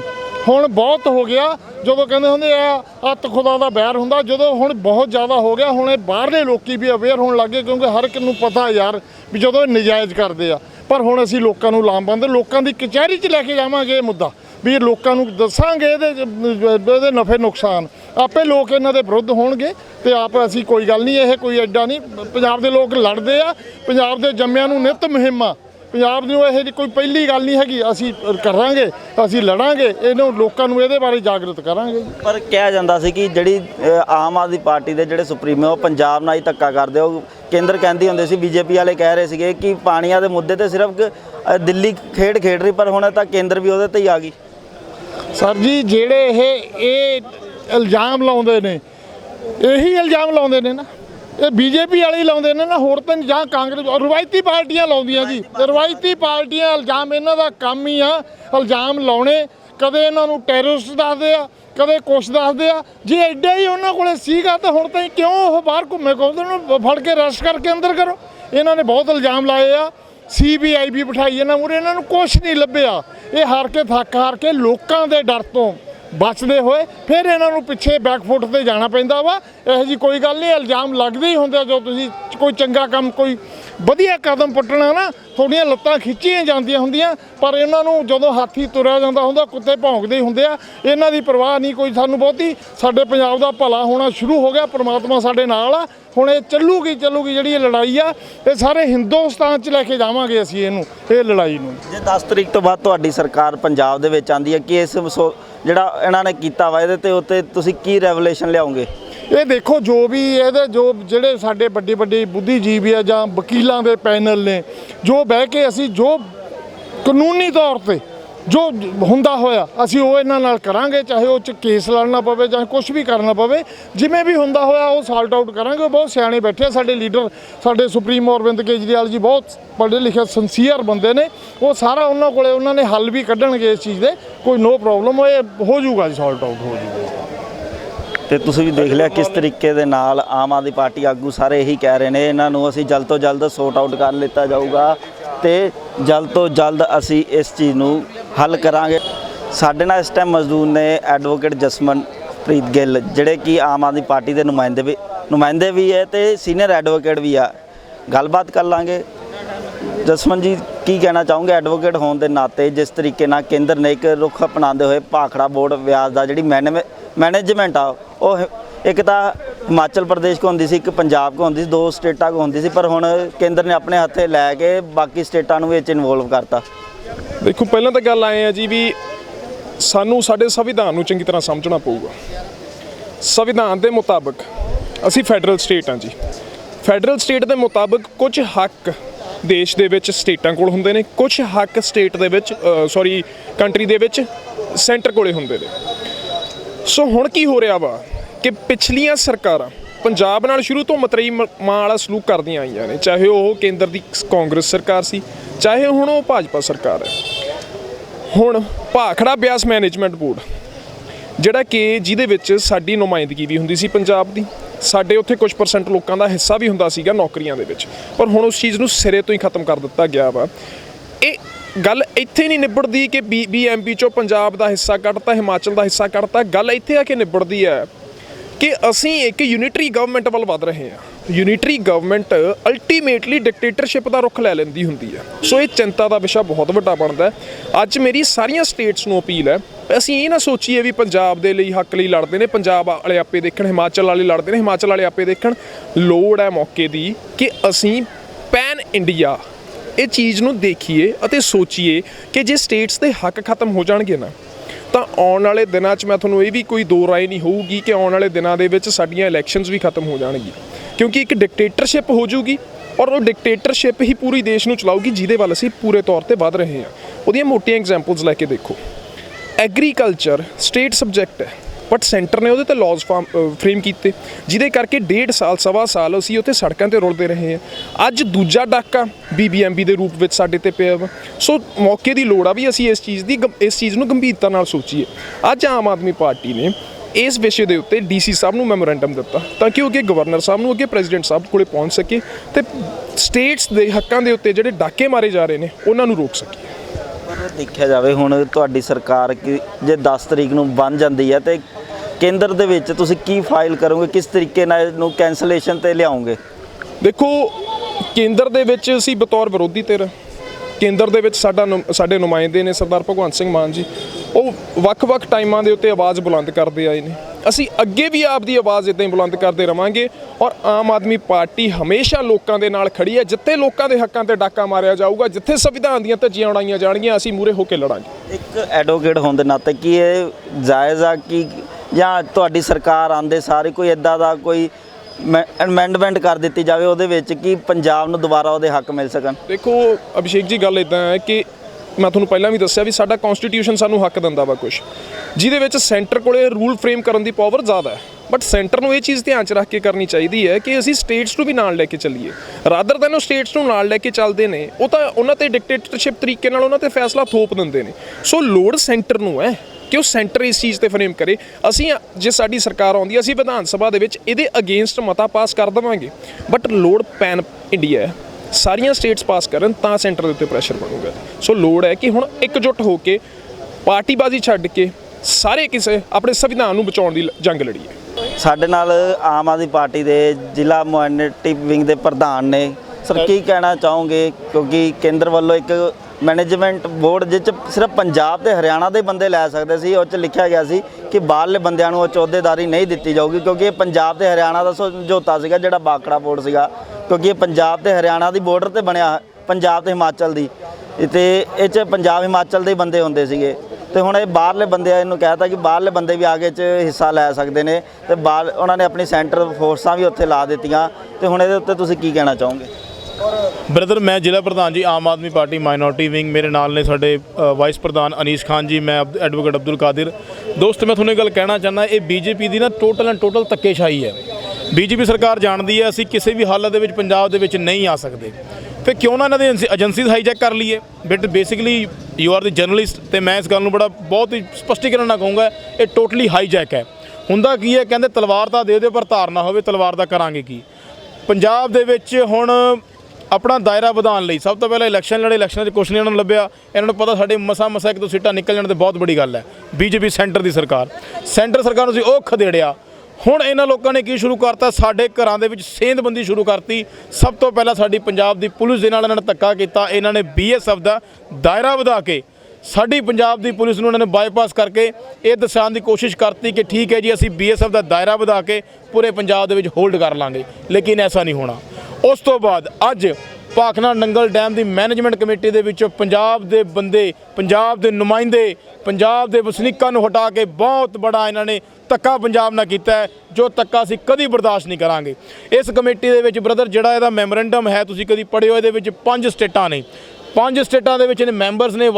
ਹੁਣ ਬਹੁਤ ਹੋ ਗਿਆ, ਜਦੋਂ ਕਹਿੰਦੇ ਹੁੰਦੇ ਆ, ਅੱਤ ਖੁਦਾ ਦਾ ਬੈਰ ਹੁੰਦਾ, ਜਦੋਂ ਹੁਣ ਬਹੁਤ ਜ਼ਿਆਦਾ ਹੋ ਗਿਆ, ਹੁਣ ਇਹ ਬਾਹਰਲੇ ਲੋਕੀ ਵੀ ਅਵੇਅਰ ਹੋਣ ਲੱਗੇ ਕਿਉਂਕਿ ਹਰ ਇੱਕ ਨੂੰ ਪਤਾ ਯਾਰ ਵੀ ਜਦੋਂ ਇਹ ਨਜਾਇਜ਼ ਕਰਦੇ ਆ। ਪਰ ਹੁਣ ਅਸੀਂ ਲੋਕਾਂ ਨੂੰ ਲਾਮਬੰਦ ਲੋਕਾਂ ਦੀ ਕਚਹਿਰੀ 'ਚ ਲੈ ਕੇ ਜਾਵਾਂਗੇ ਇਹ ਮੁੱਦਾ, ਵੀ ਇਹ ਲੋਕਾਂ ਨੂੰ ਦੱਸਾਂਗੇ ਇਹਦੇ ਇਹਦੇ ਨਫੇ ਨੁਕਸਾਨ। ਆਪੇ ਲੋਕ ਇਹਨਾਂ ਦੇ ਵਿਰੁੱਧ ਹੋਣਗੇ ਤੇ ਆਪ ਅਸੀਂ ਕੋਈ ਗੱਲ ਨਹੀਂ, ਇਹ ਕੋਈ ਐਡਾ ਨਹੀਂ, ਪੰਜਾਬ ਦੇ ਲੋਕ ਲੜਦੇ ਆ, ਪੰਜਾਬ ਦੇ ਜੰਮਿਆਂ ਨੂੰ ਨਿਤ ਮੁਹਿੰਮਾਂ ਪੰਜਾਬ ਨੂੰ ਇਹ ਜਿਹੀ ਕੋਈ ਪਹਿਲੀ ਗੱਲ ਨਹੀਂ ਹੈਗੀ ਅਸੀਂ ਕਰਾਂਗੇ ਅਸੀਂ ਲੜਾਂਗੇ ਇਹਨੂੰ ਲੋਕਾਂ ਨੂੰ ਇਹਦੇ ਬਾਰੇ ਜਾਗਰਤ ਕਰਾਂਗੇ ਪਰ ਕਿਹਾ ਜਾਂਦਾ ਸੀ ਕਿ ਜਿਹੜੀ ਆਮ ਆਦਮੀ ਪਾਰਟੀ ਦੇ ਜਿਹੜੇ ਸੁਪਰੀਮੋ ਉਹ ਪੰਜਾਬ ਨਾਲ ਹੀ ਧੱਕਾ ਕਰਦੇ ਉਹ ਕੇਂਦਰ ਕਹਿੰਦੀ ਹੁੰਦੇ ਸੀ ਬੀਜੇਪੀ ਵਾਲੇ ਕਹਿ ਰਹੇ ਸੀਗੇ ਕਿ ਪਾਣੀਆਂ ਦੇ ਮੁੱਦੇ ਤੇ ਸਿਰਫ ਦਿੱਲੀ ਖੇਡ ਖੇਡ ਰਹੀ ਪਰ ਹੁਣ ਤਾਂ ਕੇਂਦਰ ਵੀ ਉਹਦੇ ਤੇ ਹੀ ਆ ਗਈ। ਸਰ ਜੀ ਜਿਹੜੇ ਇਹ ਇਹ ਇਲਜ਼ਾਮ ਲਾਉਂਦੇ ਨੇ ਇਹੀ ਇਲਜ਼ਾਮ ਲਾਉਂਦੇ ਨੇ ਨਾ। ਇਹ ਬੀਜੇਪੀ ਵਾਲੇ ਲਾਉਂਦੇ ਨੇ ਨਾ ਹੋਰ ਤਾਂ ਜਾਂ ਕਾਂਗਰਸ ਰਵਾਇਤੀ ਪਾਰਟੀਆਂ ਲਾਉਂਦੀਆਂ ਜੀ। ਰਵਾਇਤੀ ਪਾਰਟੀਆਂ। ਇਲਜ਼ਾਮ ਇਹਨਾਂ ਦਾ ਕੰਮ ਹੀ ਆ ਇਲਜ਼ਾਮ ਲਾਉਣੇ। ਕਦੇ ਇਹਨਾਂ ਨੂੰ ਟੈਰਰਿਸਟ ਦੱਸਦੇ ਆ ਕਦੇ ਕੁਛ ਦੱਸਦੇ ਆ। ਜੇ ਐਡਾ ਹੀ ਉਹਨਾਂ ਕੋਲੇ ਸੀਗਾ ਤਾਂ ਹੁਣ ਤਾਂ ਕਿਉਂ ਉਹ ਬਾਹਰ ਘੁੰਮੇ? ਘੁੰਮਦੇ ਉਹਨੂੰ ਫੜ ਕੇ ਅਰੈਸਟ ਕਰਕੇ ਅੰਦਰ ਕਰੋ। ਇਹਨਾਂ ਨੇ ਬਹੁਤ ਇਲਜ਼ਾਮ ਲਾਏ ਆ। ਸੀਬੀਆਈ ਵੀ ਬਿਠਾਈ ਇਹਨਾਂ ਮੂਰੇ ਇਹਨਾਂ ਨੂੰ ਕੁਝ ਨਹੀਂ ਲੱਭਿਆ। ਇਹ ਹਾਰ ਕੇ ਥੱਕ ਹਾਰ ਕੇ ਲੋਕਾਂ ਦੇ ਡਰ ਤੋਂ ਬਚਦੇ ਹੋਏ ਫਿਰ ਇਹਨਾਂ ਨੂੰ ਪਿੱਛੇ ਬੈਕਫੁੱਟ ਤੇ ਜਾਣਾ ਪੈਂਦਾ ਵਾ। ਇਹੋ ਜੀ ਕੋਈ ਗੱਲ ਨਹੀਂ, ਇਲਜ਼ਾਮ ਲੱਗਦੇ ਹੀ ਹੁੰਦੇ ਆ ਜੋ ਤੁਸੀਂ ਕੋਈ ਚੰਗਾ ਕੰਮ, ਕੋਈ ਵਧੀਆ ਕਦਮ ਪੁੱਟਣਾ ਨਾ, ਤੁਹਾਡੀਆਂ ਲੱਤਾਂ ਖਿੱਚੀਆਂ ਜਾਂਦੀਆਂ ਹੁੰਦੀਆਂ, ਪਰ ਇਹਨਾਂ ਨੂੰ ਜਦੋਂ ਹਾਥੀ ਤੁਰਿਆ ਜਾਂਦਾ ਹੁੰਦਾ, ਕੁੱਤੇ ਭੌਂਕਦੇ ਹੁੰਦੇ ਆ, ਇਹਨਾਂ ਦੀ ਪਰਵਾਹ ਨਹੀਂ ਕੋਈ ਸਾਨੂੰ ਬਹੁਤੀ। ਸਾਡੇ ਪੰਜਾਬ ਦਾ ਭਲਾ ਹੋਣਾ ਸ਼ੁਰੂ ਹੋ ਗਿਆ, ਪ੍ਰਮਾਤਮਾ ਸਾਡੇ ਨਾਲ ਆ। ਹੁਣ ਇਹ ਚੱਲੂਗੀ ਚੱਲੂਗੀ ਜਿਹੜੀ ਇਹ ਲੜਾਈ ਆ, ਇਹ ਸਾਰੇ ਹਿੰਦੁਸਤਾਨ 'ਚ ਲੈ ਕੇ ਜਾਵਾਂਗੇ ਅਸੀਂ ਇਹਨੂੰ, ਇਹ ਲੜਾਈ ਨੂੰ। ਜੇ 10 ਤਰੀਕ ਤੋਂ ਬਾਅਦ ਤੁਹਾਡੀ ਸਰਕਾਰ ਪੰਜਾਬ ਦੇ ਵਿੱਚ ਆਂਦੀ ਹੈ, ਕਿ ਇਸ ਸੋ- ਜਿਹੜਾ ਇਹਨਾਂ ਨੇ ਕੀਤਾ ਵਾ, ਇਹਦੇ ਤੇ ਉੱਤੇ ਤੁਸੀਂ ਕੀ ਰੈਵੋਲੂਸ਼ਨ ਲਿਆਉਂਗੇ? ਇਹ ਦੇਖੋ ਜੋ ਵੀ ਇਹਦੇ ਜੋ ਜਿਹੜੇ ਸਾਡੇ ਵੱਡੇ ਵੱਡੇ ਬੁੱਧੀਜੀਵੀ ਆ ਜਾਂ ਵਕੀਲਾਂ ਦੇ ਪੈਨਲ ਨੇ, ਜੋ ਬਹਿ ਕੇ ਅਸੀਂ ਜੋ ਕਾਨੂੰਨੀ ਤੌਰ ਤੇ ਜੋ ਹੁੰਦਾ ਹੋਇਆ, ਅਸੀਂ ਉਹ ਇਹਨਾਂ ਨਾਲ ਕਰਾਂਗੇ, ਚਾਹੇ ਉਹ ਚ ਕੇਸ ਲੜਨਾ ਪਵੇ ਚਾਹੇ ਕੁਝ ਵੀ ਕਰਨਾ ਪਵੇ, ਜਿਵੇਂ ਵੀ ਹੁੰਦਾ ਹੋਇਆ ਉਹ ਸਾਲਟ ਆਊਟ ਕਰਾਂਗੇ। ਉਹ ਬਹੁਤ ਸਿਆਣੇ ਬੈਠੇ ਆ, ਸਾਡੇ ਲੀਡਰ, ਸਾਡੇ ਸੁਪਰੀਮ ਅਰਵਿੰਦ ਕੇਜਰੀਵਾਲ ਜੀ ਬਹੁਤ ਪੜ੍ਹੇ ਲਿਖੇ ਸੰਸੀਅਰ ਬੰਦੇ ਨੇ। ਉਹ ਸਾਰਾ ਉਹਨਾਂ ਕੋਲੇ, ਉਹਨਾਂ ਨੇ ਹੱਲ ਵੀ ਕੱਢਣਗੇ ਇਸ ਚੀਜ਼ ਦੇ, ਕੋਈ ਨੋ ਪ੍ਰੋਬਲਮ ਇਹ ਹੋ ਜਾਊਗਾ ਜੀ ਸਾਲਟ ਆਊਟ ਹੋ ਜਾਊਗਾ। ਤੇ ਤੁਸੀਂ ਵੀ ਦੇਖ ਲਿਆ ਕਿਸ ਤਰੀਕੇ ਦੇ ਨਾਲ ਆਮ ਆਦਮੀ ਪਾਰਟੀ ਆਗੂ ਸਾਰੇ ਇਹੀ ਕਹਿ ਰਹੇ ਨੇ, ਇਹਨਾਂ ਨੂੰ ਅਸੀਂ ਜਲਦ ਤੋਂ ਜਲਦ ਸੋਰਟ ਆਊਟ ਕਰ ਲਿੱਤਾ ਜਾਊਗਾ ਤੇ ਜਲਦ ਤੋਂ ਜਲਦ ਅਸੀਂ ਇਸ ਚੀਜ਼ ਨੂੰ ਹੱਲ ਕਰਾਂਗੇ। ਸਾਡੇ ਨਾਲ ਇਸ ਟਾਈਮ ਮੌਜੂਦ ਨੇ ਐਡਵੋਕੇਟ ਜਸਮਨਪ੍ਰੀਤ ਗਿੱਲ, ਜਿਹੜੇ ਕਿ ਆਮ ਆਦਮੀ ਪਾਰਟੀ ਦੇ ਨੁਮਾਇੰਦੇ ਵੀ ਨੁਮਾਇੰਦੇ ਵੀ ਹੈ ਤੇ ਸੀਨੀਅਰ ਐਡਵੋਕੇਟ ਵੀ ਆ। ਗੱਲਬਾਤ ਕਰ ਲਾਂਗੇ। ਜਸਮਨ ਜੀ, ਕੀ ਕਹਿਣਾ ਚਾਹੋਗੇ? ਐਡਵੋਕੇਟ ਹੋਣ ਦੇ ਨਾਤੇ ਜਿਸ ਤਰੀਕੇ ਨਾਲ ਕੇਂਦਰ ਨੇ ਇੱਕ ਰੁਖ ਅਪਣਾਉਂਦੇ ਹੋਏ ਭਾਖੜਾ ਬੋਰਡ ਵਿਆਜ ਦਾ ਜਿਹੜੀ ਮੈਨੇ- ਮੈਨੇਜਮੈਂਟ ਆ। ਉਹ ਇੱਕ ਤਾਂ ਹਿਮਾਚਲ ਪ੍ਰਦੇਸ਼ ਕੋ ਹੁੰਦੀ ਸੀ, ਇੱਕ ਪੰਜਾਬ ਕੋ ਹੁੰਦੀ ਸੀ, ਦੋ ਸਟੇਟਾਂ ਕੋ ਹੁੰਦੀ ਸੀ, ਪਰ ਹੁਣ ਕੇਂਦਰ ਨੇ ਆਪਣੇ ਹੱਥੇ ਲੈ ਕੇ ਬਾਕੀ ਸਟੇਟਾਂ ਨੂੰ ਵੀ ਇਹ 'ਚ ਇਨਵੋਲਵ ਕਰਤਾ। ਦੇਖੋ, ਪਹਿਲਾਂ ਤਾਂ ਗੱਲ ਆਏ ਆ ਜੀ ਵੀ ਸਾਨੂੰ ਸਾਡੇ ਸੰਵਿਧਾਨ ਨੂੰ ਚੰਗੀ ਤਰ੍ਹਾਂ ਸਮਝਣਾ ਪਊਗਾ। ਸੰਵਿਧਾਨ ਦੇ ਮੁਤਾਬਕ ਅਸੀਂ ਫੈਡਰਲ ਸਟੇਟ ਹਾਂ ਜੀ। ਫੈਡਰਲ ਸਟੇਟ ਦੇ ਮੁਤਾਬਕ ਕੁਝ ਹੱਕ ਦੇਸ਼ ਦੇ ਵਿੱਚ ਸਟੇਟਾਂ ਕੋਲ ਹੁੰਦੇ ਨੇ, ਕੁਝ ਹੱਕ ਸਟੇਟ ਦੇ ਵਿੱਚ ਸੌਰੀ ਕੰਟਰੀ ਦੇ ਵਿੱਚ ਸੈਂਟਰ ਕੋਲੇ ਹੁੰਦੇ ਨੇ। ਸੋ ਹੁਣ ਕੀ ਹੋ ਰਿਹਾ ਵਾ ਕਿ ਪਿਛਲੀਆਂ ਸਰਕਾਰਾਂ ਪੰਜਾਬ ਨਾਲ ਸ਼ੁਰੂ ਤੋਂ ਮਤਰਈ ਮਾਂ ਵਾਲਾ ਸਲੂਕ ਕਰਦੀਆਂ ਆਈਆਂ ਨੇ, ਚਾਹੇ ਉਹ ਕੇਂਦਰ ਦੀ ਕਾਂਗਰਸ ਸਰਕਾਰ ਸੀ, ਚਾਹੇ ਹੁਣ ਉਹ ਭਾਜਪਾ ਸਰਕਾਰ ਹੈ। ਹੁਣ ਭਾਖੜਾ ਬਿਆਸ ਮੈਨੇਜਮੈਂਟ ਬੋਰਡ, ਜਿਹੜਾ ਕਿ ਜਿਹਦੇ ਵਿੱਚ ਸਾਡੀ ਨੁਮਾਇੰਦਗੀ ਵੀ ਹੁੰਦੀ ਸੀ ਪੰਜਾਬ ਦੀ, ਸਾਡੇ ਉੱਥੇ ਕੁਝ ਪਰਸੈਂਟ ਲੋਕਾਂ ਦਾ ਹਿੱਸਾ ਵੀ ਹੁੰਦਾ ਸੀਗਾ ਨੌਕਰੀਆਂ ਦੇ ਵਿੱਚ, ਪਰ ਹੁਣ ਉਸ ਚੀਜ਼ ਨੂੰ ਸਿਰੇ ਤੋਂ ਹੀ ਖਤਮ ਕਰ ਦਿੱਤਾ ਗਿਆ ਵਾ। ਇਹ ਗੱਲ ਇੱਥੇ ਨਹੀਂ ਨਿਬੜਦੀ ਕਿ ਬੀਬੀਐਮਬੀ ਚੋਂ ਪੰਜਾਬ ਦਾ ਹਿੱਸਾ ਕੱਢਤਾ, ਹਿਮਾਚਲ ਦਾ ਹਿੱਸਾ ਕੱਢਤਾ। ਗੱਲ ਇੱਥੇ ਆ ਕੇ ਨਿਬੜਦੀ ਹੈ ਕਿ ਅਸੀਂ ਇੱਕ ਯੂਨਿਟਰੀ ਗਵਰਨਮੈਂਟ ਵੱਲ ਵਧ ਰਹੇ ਹਾਂ। ਯੂਨਿਟਰੀ ਗਵਰਨਮੈਂਟ ਅਲਟੀਮੇਟਲੀ ਡਿਕਟੇਟਰਸ਼ਿਪ ਦਾ ਰੁਖ ਲੈ ਲੈਂਦੀ ਹੁੰਦੀ ਹੈ। ਸੋ ਇਹ ਚਿੰਤਾ ਦਾ ਵਿਸ਼ਾ ਬਹੁਤ ਵੱਡਾ ਬਣਦਾ ਹੈ। ਅੱਜ ਮੇਰੀ ਸਾਰੀਆਂ ਸਟੇਟਸ ਨੂੰ ਅਪੀਲ ਹੈ, ਅਸੀਂ ਇਹ ਨਾ ਸੋਚੀਏ ਵੀ ਪੰਜਾਬ ਦੇ ਲਈ ਹੱਕ ਲਈ ਲੜਦੇ ਨੇ, ਪੰਜਾਬ ਵਾਲੇ ਆਪੇ ਦੇਖਣ, ਹਿਮਾਚਲ ਵਾਲੇ ਲੜਦੇ ਨੇ, ਹਿਮਾਚਲ ਵਾਲੇ ਆਪੇ ਦੇਖਣ। ਲੋੜ ਹੈ ਮੌਕੇ ਦੀ ਕਿ ਅਸੀਂ ਪੈਨ ਇੰਡੀਆ ਇਹ ਚੀਜ਼ ਨੂੰ ਦੇਖੀਏ ਅਤੇ ਸੋਚੀਏ ਕਿ ਜੇ ਸਟੇਟਸ ਦੇ ਹੱਕ ਖਤਮ ਹੋ ਜਾਣਗੇ ਨਾ, ਤਾਂ ਆਉਣ ਵਾਲੇ ਦਿਨਾਂ 'ਚ ਮੈਂ ਤੁਹਾਨੂੰ ਇਹ ਵੀ ਕੋਈ ਦੋ ਰਾਏ ਨਹੀਂ ਹੋਊਗੀ ਕਿ ਆਉਣ ਵਾਲੇ ਦਿਨਾਂ ਦੇ ਵਿੱਚ ਸਾਡੀਆਂ ਇਲੈਕਸ਼ਨਸ ਵੀ ਖਤਮ ਹੋ ਜਾਣਗੀਆਂ ਕਿਉਂਕਿ ਇੱਕ ਡਿਕਟੇਟਰਸ਼ਿਪ ਹੋ ਜਾਊਗੀ ਔਰ ਉਹ ਡਿਕਟੇਟਰਸ਼ਿਪ ਹੀ ਪੂਰੀ ਦੇਸ਼ ਨੂੰ ਚਲਾਊਗੀ, ਜਿਹਦੇ ਵੱਲ ਅਸੀਂ ਪੂਰੇ ਤੌਰ ਤੇ ਵੱਧ ਰਹੇ ਹਾਂ। ਉਹਦੀਆਂ ਮੋਟੀਆਂ ਐਗਜ਼ਾਮਪਲਸ ਲੈ ਕੇ ਦੇਖੋ। ਐਗਰੀਕਲਚਰ ਸਟੇਟ ਸਬਜੈਕਟ ਹੈ। ਬਟ ਸੈਂਟਰ ਨੇ ਉਹਦੇ ਤੇ ਲਾਜ਼ ਫਰੇਮ ਕੀਤੇ, ਜਿਹਦੇ ਕਰਕੇ ਡੇਢ ਸਾਲ, ਸਵਾ ਸਾਲ ਅਸੀਂ ਉੱਥੇ ਸੜਕਾਂ ਤੇ ਰੁਲਦੇ ਰਹੇ ਹਾਂ। ਅੱਜ ਦੂਜਾ ਡਾਕਾ ਬੀਬੀਐਮਬੀ ਦੇ ਰੂਪ ਵਿੱਚ ਸਾਡੇ ਤੇ ਪਿਆ ਵਾ। ਸੋ ਮੌਕੇ ਦੀ ਲੋੜ ਆ ਵੀ ਅਸੀਂ ਇਸ ਚੀਜ਼ ਦੀ ਗੰ- ਇਸ ਚੀਜ਼ ਨੂੰ ਗੰਭੀਰਤਾ ਨਾਲ ਸੋਚੀਏ। ਅੱਜ ਆਮ ਆਦਮੀ ਪਾਰਟੀ ਨੇ ਇਸ ਵਿਸ਼ੇ ਦੇ ਉੱਤੇ ਡੀਸੀ ਸਾਹਿਬ ਨੂੰ ਮੈਮੋਰੈਂਡਮ ਦਿੱਤਾ, ਤਾਂ ਕਿ ਉਹ ਅੱਗੇ ਗਵਰਨਰ ਸਾਹਿਬ ਨੂੰ, ਅੱਗੇ ਪ੍ਰੈਜ਼ੀਡੈਂਟ ਸਾਹਿਬ ਕੋਲੇ ਪਹੁੰਚ ਸਕੇ ਤੇ ਸਟੇਟਸ ਦੇ ਹੱਕਾਂ ਦੇ ਉੱਤੇ ਜਿਹੜੇ ਡਾਕੇ ਮਾਰੇ ਜਾ ਰਹੇ ਨੇ, ਉਹਨਾਂ ਨੂੰ ਰੋਕ ਸਕੇ। ਦੇਖਿਆ ਜਾਵੇ ਹੁਣ ਤੁਹਾਡੀ ਸਰਕਾਰ ਕਿ ਜੇ 10 ਤਰੀਕ ਨੂੰ ਬਣ ਜਾਂਦੀ ਹੈ ਤੇ ਕੇਂਦਰ ਦੇ ਵਿੱਚ ਤੁਸੀਂ ਕੀ ਫਾਈਲ ਕਰੋਗੇ? ਕਿਸ ਤਰੀਕੇ ਨਾਲ ਇਹਨੂੰ ਕੈਂਸਲੇਸ਼ਨ ਤੇ ਲਿਆਓਗੇ? ਦੇਖੋ, ਕੇਂਦਰ ਦੇ ਵਿੱਚ ਅਸੀਂ ਬਤੌਰ ਵਿਰੋਧੀ ਧਿਰ ਕੇਂਦਰ ਦੇ ਵਿੱਚ ਸਾਡਾ ਨੁ- ਸਾਡੇ ਨੁਮਾਇੰਦੇ ਨੇ ਸਰਦਾਰ ਭਗਵੰਤ ਸਿੰਘ ਮਾਨ ਜੀ। ਉਹ ਵੱਖ-ਵੱਖ ਟਾਈਮਾਂ ਦੇ ਉੱਤੇ ਆਵਾਜ਼ ਬੁਲੰਦ ਕਰਦੇ ਆਏ ਨੇ। ਅਸੀਂ ਅੱਗੇ ਵੀ ਆਪਦੀ ਆਵਾਜ਼ ਇਦਾਂ ਹੀ ਬੁਲੰਦ ਕਰਦੇ ਰਵਾਂਗੇ ਔਰ ਆਮ ਆਦਮੀ ਪਾਰਟੀ ਹਮੇਸ਼ਾ ਲੋਕਾਂ ਦੇ ਨਾਲ ਖੜੀ ਹੈ। ਜਿੱਥੇ ਲੋਕਾਂ ਦੇ ਹੱਕਾਂ ਤੇ ਡਾਕਾ ਮਾਰਿਆ ਜਾਊਗਾ ਜਿੱਥੇ ਸੰਵਿਧਾਨ ਦੀਆਂ ਧੱਜੀਆਂ ਉਡਾਈਆਂ ਜਾਣਗੀਆਂ ਅਸੀਂ ਮੂਰੇ ਹੋ ਕੇ ਲੜਾਂਗੇ। ਇੱਕ ਐਡਵੋਕੇਟ ਹੋਣ ਦੇ ਨਾਤੇ ਕੀ ਇਹ ਜਾਇਜ਼ ਆ ਕਿ ਜਾਂ ਤੁਹਾਡੀ ਸਰਕਾਰ ਆਂਦੇ ਸਾਰੇ ਕੋਈ ਇਦਾਂ ਦਾ ਕੋਈ ਅਮੈਂਡਮੈਂਟ ਕਰ ਦਿੱਤੀ ਜਾਵੇ ਉਹਦੇ ਵਿੱਚ ਕਿ ਪੰਜਾਬ ਨੂੰ ਦੁਬਾਰਾ ਉਹਦੇ ਹੱਕ ਮਿਲ ਸਕਣ? ਦੇਖੋ ਅਭਿਸ਼ੇਕ ਜੀ ਗੱਲ ਇਦਾਂ ਹੈ ਕਿ ਮੈਂ ਤੁਹਾਨੂੰ ਪਹਿਲਾਂ ਵੀ ਦੱਸਿਆ ਵੀ ਸਾਡਾ ਕਨਸਟੀਟਿਊਸ਼ਨ ਸਾਨੂੰ ਹੱਕ ਦਿੰਦਾ ਵਾ ਕੁਝ ਜਿਹਦੇ ਵਿੱਚ ਸੈਂਟਰ ਕੋਲੇ ਰੂਲ ਫਰੇਮ ਕਰਨ ਦੀ ਪਾਵਰ ਜ਼ਿਆਦਾ ਹੈ। ਬਟ ਸੈਂਟਰ ਨੂੰ ਇਹ ਚੀਜ਼ ਧਿਆਨ 'ਚ ਰੱਖ ਕੇ ਕਰਨੀ ਚਾਹੀਦੀ ਹੈ ਕਿ ਅਸੀਂ ਸਟੇਟਸ ਨੂੰ ਵੀ ਨਾਲ ਲੈ ਕੇ ਚੱਲੀਏ। ਰਾਦਰ ਦੈਨ ਉਹ ਸਟੇਟਸ ਨੂੰ ਨਾਲ ਲੈ ਕੇ ਚੱਲਦੇ ਨੇ ਉਹ ਤਾਂ ਉਹਨਾਂ ਤੇ ਡਿਕਟੇਟਰਸ਼ਿਪ ਤਰੀਕੇ ਨਾਲ ਉਹਨਾਂ ਤੇ ਫੈਸਲਾ ਥੋਪ ਦਿੰਦੇ ਨੇ। ਸੋ ਲੋੜ ਸੈਂਟਰ ਨੂੰ ਹੈ ਕਿ ਉਹ ਸੈਂਟਰ ਇਸ ਚੀਜ਼ ਤੇ ਫਰੇਮ ਕਰੇ। ਅਸੀਂ ਜੇ ਸਾਡੀ ਸਰਕਾਰ ਆਉਂਦੀ ਹੈ, ਅਸੀਂ ਵਿਧਾਨ ਸਭਾ ਦੇ ਵਿੱਚ ਇਹਦੇ ਅਗੇਂਸਟ ਮਤਾ ਪਾਸ ਕਰ ਦੇਵਾਂਗੇ। ਬਟ ਲੋੜ ਪੈਨ ਇੰਡੀਆ ਸਾਰੀਆਂ ਸਟੇਟਸ ਪਾਸ ਕਰਨ ਤਾਂ ਸੈਂਟਰ ਦੇ ਉੱਤੇ ਪ੍ਰੈਸ਼ਰ ਬਣੂਗਾ। ਸੋ ਲੋੜ ਹੈ ਕਿ ਹੁਣ ਇਕਜੁੱਟ ਹੋ ਕੇ ਪਾਰਟੀਬਾਜ਼ੀ ਛੱਡ ਕੇ ਸਾਰੇ ਕਿਸੇ ਆਪਣੇ ਸੰਵਿਧਾਨ ਨੂੰ ਬਚਾਉਣ ਦੀ ਜੰਗ ਲੜੀਏ ਸਾਡੇ ਨਾਲ ਆਮ ਆਦਮੀ ਪਾਰਟੀ ਦੇ ਜ਼ਿਲ੍ਹਾ ਮੋਨਿਟਰੀ ਵਿੰਗ ਦੇ ਪ੍ਰਧਾਨ ਨੇ। ਸਰ ਕੀ ਕਹਿਣਾ ਚਾਹੋਗੇ? ਕਿਉਂਕਿ ਕੇਂਦਰ ਵੱਲੋਂ ਇੱਕ ਮੈਨੇਜਮੈਂਟ ਬੋਰਡ ਜਿਸ 'ਚ ਸਿਰਫ ਪੰਜਾਬ ਤੇ ਹਰਿਆਣਾ ਦੇ ਬੰਦੇ ਲੈ ਸਕਦੇ ਸੀ, ਉਹ 'ਚ ਲਿਖਿਆ ਗਿਆ ਸੀ ਕਿ ਬਾਹਰਲੇ ਬੰਦਿਆਂ ਨੂੰ ਉਹ ਚੌਧੇਦਾਰੀ ਨਹੀਂ ਦਿੱਤੀ ਜਾਊਗੀ, ਕਿਉਂਕਿ ਇਹ ਪੰਜਾਬ ਤੇ ਹਰਿਆਣਾ ਦਾ ਸਮਝੌਤਾ ਸੀਗਾ, ਜਿਹੜਾ ਬਾਕੜਾ ਬੋਰਡ ਸੀਗਾ। ਕਿਉਂਕਿ ਇਹ ਪੰਜਾਬ ਤੇ ਹਰਿਆਣਾ ਦੀ ਬਾਰਡਰ ਤੇ ਬਣਿਆ ਪੰਜਾਬ ਤੇ ਹਿਮਾਚਲ ਦੀ। ਤੇ ਇਹ 'ਚ ਪੰਜਾਬ, ਹਿਮਾਚਲ ਦੇ ਬੰਦੇ ਹੁੰਦੇ ਸੀਗੇ। ਤੇ ਹੁਣ ਇਹ ਬਾਹਰਲੇ ਬੰਦੇ ਇਹਨੂੰ ਕਹਿਤਾ ਕਿ ਬਾਹਰਲੇ ਬੰਦੇ ਵੀ ਆਗੇ 'ਚ ਹਿੱਸਾ ਲੈ ਸਕਦੇ ਨੇ, ਤੇ ਬਾਹਰ ਉਹਨਾਂ ਨੇ ਆਪਣੀ ਸੈਂਟਰ ਫੋਰਸਾਂ ਵੀ ਉੱਥੇ ਲਾ ਦਿੱਤੀਆਂ। ਤੇ ਹੁਣ ਇਹਦੇ ਉੱਤੇ ਤੁਸੀਂ ਕੀ ਕਹਿਣਾ ਚਾਹੋਗੇ? ਬ੍ਰਦਰ ਮੈਂ ਜ਼ਿਲ੍ਹਾ ਪ੍ਰਧਾਨ ਜੀ, Aam Aadmi Party minority wing ਮੇਰੇ ਨਾਲ ਨੇ ਸਾਡੇ ਵਾਈਸ ਪ੍ਰਧਾਨ ਅਨੀਸ਼ ਖਾਨ ਜੀ, ਮੈਂ ਐਡਵੋਕੇਟ ਅਬਦੁਲ ਕਾਦਰ। ਦੋਸਤ, ਮੈਂ ਤੁਹਾਨੂੰ ਇਹ ਗੱਲ ਕਹਿਣਾ ਚਾਹੁੰਦਾ, ਇਹ ਬੀਜੇਪੀ ਦੀ ਨਾ ਟੋਟਲ ਐਂਡ ਟੋਟਲ ਧੱਕੇਸ਼ਾਹੀ ਹੈ। ਬੀਜੇਪੀ ਸਰਕਾਰ ਜਾਣਦੀ ਹੈ, ਅਸੀਂ ਕਿਸੇ ਵੀ ਹਾਲਤ ਦੇ ਵਿੱਚ ਪੰਜਾਬ ਦੇ ਵਿੱਚ ਨਹੀਂ ਆ ਸਕਦੇ। ਫਿਰ ਕਿਉਂ ਨਾ ਇਹਨਾਂ ਦੇ ਏਜੰਸੀਜ਼ ਹਾਈਜੈਕ ਕਰ ਲਈਏ? But basically you are the journalist ਤੇ ਮੈਂ ਇਸ ਗੱਲ ਨੂੰ ਬੜਾ, ਬਹੁਤ ਹੀ ਸਪਸ਼ਟੀਕਰਨ ਨਾਲ ਕਹੂੰਗਾ, ਇਹ ਟੋਟਲੀ ਹਾਈਜੈਕ ਹੈ। ਹੁੰਦਾ ਕੀ ਹੈ, ਕਹਿੰਦੇ ਤਲਵਾਰ ਤਾਂ ਦੇ ਦਿਓ, ਪਰ ਧਾਰ ਨਾ ਹੋਵੇ, ਤਲਵਾਰ ਦਾ ਕਰਾਂਗੇ ਕੀ? ਪੰਜਾਬ ਦੇ ਵਿੱਚ ਹੁਣ ਆਪਣਾ ਦਾਇਰਾ ਵਧਾਉਣ ਲਈ। ਸਭ ਤੋਂ ਪਹਿਲਾਂ ਇਲੈਕਸ਼ਨ ਲੜੇ ਇਲੈਕਸ਼ਨਾਂ 'ਚ ਕੁਛ ਨਹੀਂ ਇਹਨਾਂ ਨੂੰ ਲੱਭਿਆ। ਇਹਨਾਂ ਨੂੰ ਪਤਾ ਸਾਡੇ ਮਸਾ ਮਸਾ ਇੱਕ ਦੋ ਸੀਟਾਂ ਨਿਕਲ ਜਾਣ ਤੇ ਬਹੁਤ ਵੱਡੀ ਗੱਲ ਹੈ। ਬੀਜੇਪੀ ਸੈਂਟਰ ਦੀ ਸਰਕਾਰ। ਸੈਂਟਰ ਸਰਕਾਰ ਨੂੰ ਸੀ ਉਹ ਖਦੇੜਿਆ ਹੁਣ ਇਹਨਾਂ ਲੋਕਾਂ ਨੇ ਕੀ ਸ਼ੁਰੂ ਕਰਤਾ? ਸਾਡੇ ਘਰਾਂ ਦੇ ਵਿੱਚ ਸੇਂਧਬੰਦੀ ਸ਼ੁਰੂ ਕਰਤੀ। ਸਭ ਤੋਂ ਪਹਿਲਾਂ ਸਾਡੀ ਪੰਜਾਬ ਦੀ ਪੁਲਿਸ ਦੇ ਨਾਲ ਇਹਨਾਂ ਨੇ ਧੱਕਾ ਕੀਤਾ। ਇਹਨਾਂ ਨੇ ਬੀਐਸਐਫ ਦਾ ਦਾਇਰਾ ਵਧਾ ਕੇ ਸਾਡੀ ਪੰਜਾਬ ਦੀ ਪੁਲਿਸ ਨੂੰ ਉਹਨਾਂ ਨੇ ਬਾਈਪਾਸ ਕਰਕੇ ਇਹ ਦਰਸਾਉਣ ਦੀ ਕੋਸ਼ਿਸ਼ ਕਰਤੀ ਕਿ ਠੀਕ ਹੈ ਜੀ, ਅਸੀਂ ਬੀਐਸਐਫ ਦਾ ਦਾਇਰਾ ਵਧਾ ਕੇ ਪੂਰੇ ਪੰਜਾਬ ਦੇ ਵਿੱਚ ਹੋਲਡ ਕਰ ਲਾਂਗੇ। ਲੇਕਿਨ ਐਸਾ ਨਹੀਂ ਹੋਣਾ। ਉਸ ਤੋਂ ਬਾਅਦ ਅੱਜ ਭਾਖਣਾ ਨੰਗਲ ਡੈਮ ਦੀ ਮੈਨੇਜਮੈਂਟ ਕਮੇਟੀ ਦੇ ਵਿੱਚੋਂ ਪੰਜਾਬ ਦੇ ਬੰਦੇ, ਪੰਜਾਬ ਦੇ ਨੁਮਾਇੰਦੇ, ਪੰਜਾਬ ਦੇ ਵਸਨੀਕਾਂ ਨੂੰ ਹਟਾ ਕੇ ਬਹੁਤ ਬੜਾ ਇਹਨਾਂ ਨੇ ਧੱਕਾ ਪੰਜਾਬ ਨਾਲ ਕੀਤਾ ਹੈ, ਜੋ ਧੱਕਾ ਅਸੀਂ ਕਦੀ ਬਰਦਾਸ਼ਤ ਨਹੀਂ ਕਰਾਂਗੇ। ਇਸ ਕਮੇਟੀ ਦੇ ਵਿੱਚ ਬ੍ਰਦਰ, ਜਿਹੜਾ ਇਹਦਾ ਮੈਮੋਰੈਂਡਮ ਹੈ, ਤੁਸੀਂ ਕਦੀ ਪੜ੍ਹਿਓ, ਇਹਦੇ ਵਿੱਚ ਪੰਜ ਸਟੇਟਾਂ ਨੇ। ਪੰਜ ਸਟੇਟਾਂ ਦੇ ਵਿੱਚ ਇਹਨੇ ਮੈਂਬਰਸ ਨੇ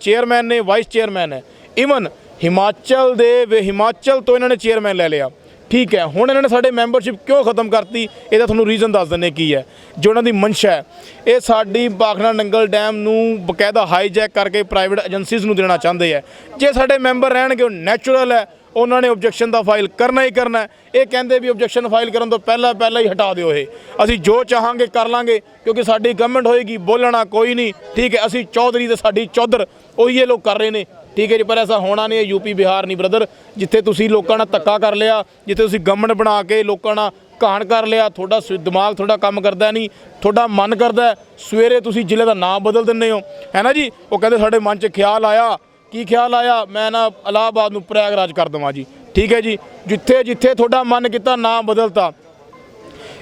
ਚੇਅਰਮੈਨ ਨੇ, ਵਾਈਸ ਚੇਅਰਮੈਨ ਹੈ ਇਵਨ ਹਿਮਾਚਲ ਦੇ ਹਿਮਾਚਲ ਤੋਂ ਇਹਨਾਂ ਨੇ ਚੇਅਰਮੈਨ ਲੈ ਲਿਆ। ਠੀਕ ਹੈ, ਹੁਣ ਇਹਨਾਂ ਨੇ ਸਾਡੇ ਮੈਂਬਰਸ਼ਿਪ ਕਿਉਂ ਖਤਮ ਕਰਤੀ? ਇਹਦਾ ਤੁਹਾਨੂੰ ਰੀਜ਼ਨ ਦੱਸ ਦਿੰਨੇ ਕੀ ਹੈ। ਜੋ ਉਹਨਾਂ ਦੀ ਮਨਸ਼ਾ ਹੈ, ਇਹ ਸਾਡੀ ਬਾਖਣਾ ਨੰਗਲ ਡੈਮ ਨੂੰ ਬਕਾਇਦਾ ਹਾਈਜੈਕ ਕਰਕੇ ਪ੍ਰਾਈਵੇਟ ਏਜੰਸੀਜ਼ ਨੂੰ ਦੇਣਾ ਚਾਹੁੰਦੇ ਹੈ। ਜੇ ਸਾਡੇ ਮੈਂਬਰ ਰਹਿਣਗੇ, ਉਹ ਨੈਚੁਰਲ ਹੈ, ਉਹਨਾਂ ਨੇ ਆਬਜੈਕਸ਼ਨ ਦਾ ਫਾਈਲ ਕਰਨਾ ਹੀ ਕਰਨਾ ਇਹ ਕਹਿੰਦੇ ਵੀ ਆਬਜੈਕਸ਼ਨ ਫਾਈਲ ਕਰਨ ਤੋਂ ਪਹਿਲਾਂ ਪਹਿਲਾਂ ਹੀ ਹਟਾ ਦਿਓ ਇਹ। ਅਸੀਂ ਜੋ ਚਾਹਾਂਗੇ ਕਰ ਲਾਂਗੇ, ਕਿਉਂਕਿ ਸਾਡੀ ਗਵਰਨਮੈਂਟ ਹੋਏਗੀ, ਬੋਲਣਾ ਕੋਈ ਨਹੀਂ। ਠੀਕ ਹੈ, ਅਸੀਂ ਚੌਧਰੀ ਤੇ ਸਾਡੀ ਚੌਧਰ, ਉਹੀ ਇਹ ਲੋਕ ਕਰ ਰਹੇ ਨੇ। ਠੀਕ ਹੈ ਜੀ, ਪਰ ਐਸਾ ਹੋਣਾ ਨਹੀਂ ਹੈ। ਯੂਪੀ ਬਿਹਾਰ ਨਹੀਂ ਬ੍ਰਦਰ ਜਿੱਥੇ ਤੁਸੀਂ ਲੋਕਾਂ ਨਾਲ ਧੱਕਾ ਕਰ ਲਿਆ, ਜਿੱਥੇ ਤੁਸੀਂ ਗਵਰਨਮੈਂਟ ਬਣਾ ਕੇ ਲੋਕਾਂ ਨਾਲ ਕਹਾਣ ਕਰ ਲਿਆ, ਤੁਹਾਡਾ ਸ- ਦਿਮਾਗ ਤੁਹਾਡਾ ਕੰਮ ਕਰਦਾ ਨਹੀਂ, ਤੁਹਾਡਾ ਮਨ ਕਰਦਾ ਸਵੇਰੇ ਤੁਸੀਂ ਜ਼ਿਲ੍ਹੇ ਦਾ ਨਾਮ ਬਦਲ ਦਿੰਦੇ ਹੋ। ਹੈ ਨਾ ਜੀ? ਉਹ ਕਹਿੰਦੇ ਸਾਡੇ ਮਨ 'ਚ ਖਿਆਲ ਆਇਆ। ਕੀ ਖਿਆਲ ਆਇਆ? ਮੈਂ ਨਾ ਇਲਾਹਾਬਾਦ ਨੂੰ ਪ੍ਰਯਾਗਰਾਜ ਕਰ ਦਵਾਂ ਜੀ। ਠੀਕ ਹੈ ਜੀ? ਜਿੱਥੇ ਜਿੱਥੇ ਤੁਹਾਡਾ ਮਨ ਕੀਤਾ, ਨਾਮ ਬਦਲਤਾ।